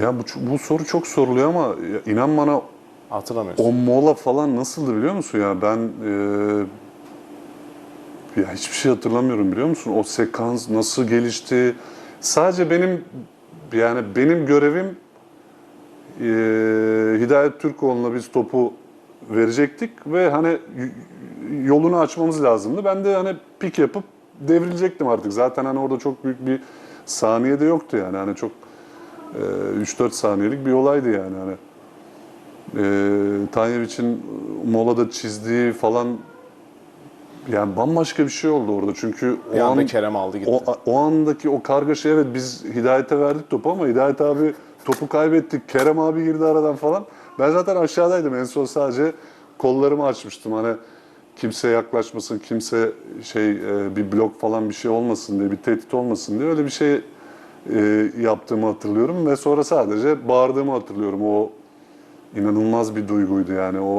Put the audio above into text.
Ya bu, bu soru çok soruluyor ama inan bana Hatırlamıyorsun. o mola falan nasıldı biliyor musun ya? Ben e, ya hiçbir şey hatırlamıyorum biliyor musun? O sekans nasıl gelişti? Sadece benim yani benim görevim e, Hidayet Türkoğlu'na biz topu verecektik ve hani yolunu açmamız lazımdı. Ben de hani pik yapıp devrilecektim artık. Zaten hani orada çok büyük bir saniye de yoktu yani. Hani çok 3-4 saniyelik bir olaydı yani. Hani e, Tanyevic'in molada çizdiği falan yani bambaşka bir şey oldu orada. Çünkü Bir o anda an, Kerem aldı gitti. o, o andaki o kargaşa evet biz Hidayet'e verdik topu ama Hidayet abi topu kaybettik. Kerem abi girdi aradan falan. Ben zaten aşağıdaydım. En son sadece kollarımı açmıştım. Hani kimse yaklaşmasın, kimse şey e, bir blok falan bir şey olmasın diye, bir tehdit olmasın diye öyle bir şey e, yaptığımı hatırlıyorum ve sonra sadece bağırdığımı hatırlıyorum. O inanılmaz bir duyguydu yani. O